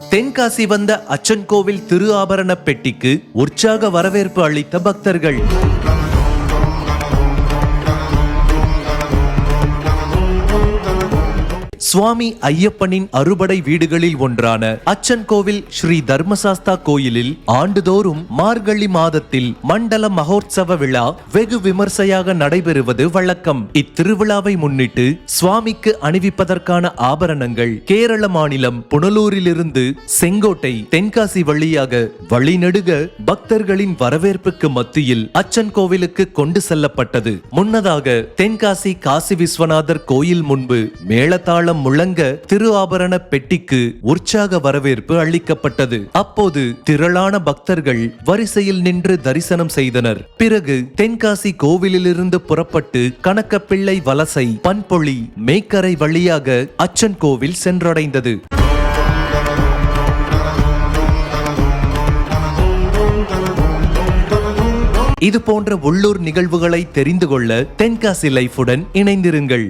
தென்காசி வந்த அச்சன் கோவில் திரு ஆபரண பெட்டிக்கு உற்சாக வரவேற்பு அளித்த பக்தர்கள். சுவாமி ஐயப்பனின் அறுபடை வீடுகளில் ஒன்றான அச்சன் கோவில் ஸ்ரீ தர்மசாஸ்தா கோயிலில் ஆண்டுதோறும் மார்கழி மாதத்தில் மண்டல மகோத்சவ விழா வெகு விமர்சையாக நடைபெறுவது வழக்கம். இத்திருவிழாவை முன்னிட்டு சுவாமிக்கு அணிவிப்பதற்கான ஆபரணங்கள் கேரள மாநிலம் புனலூரிலிருந்து செங்கோட்டை தென்காசி வழியாக வழிநெடுக பக்தர்களின் வரவேற்புக்கு மத்தியில் அச்சன் கோவிலுக்கு கொண்டு செல்லப்பட்டது. முன்னதாக தென்காசி காசி விஸ்வநாதர் கோயில் முன்பு மேளதாளம் முழங்க திரு ஆபரண பெட்டிக்கு உற்சாக வரவேற்பு அளிக்கப்பட்டது. அப்போது திரளான பக்தர்கள் வரிசையில் நின்று தரிசனம் செய்தனர். பிறகு தென்காசி கோவிலிலிருந்து புறப்பட்டு கணக்கப்பிள்ளை வலசை பண்பொழி மேக்கரை வழியாக அச்சன் கோவில் சென்றடைந்தது. இது போன்ற உள்ளூர் நிகழ்வுகளை தெரிந்து கொள்ள தென்காசி லைஃபுடன் இணைந்திருங்கள்.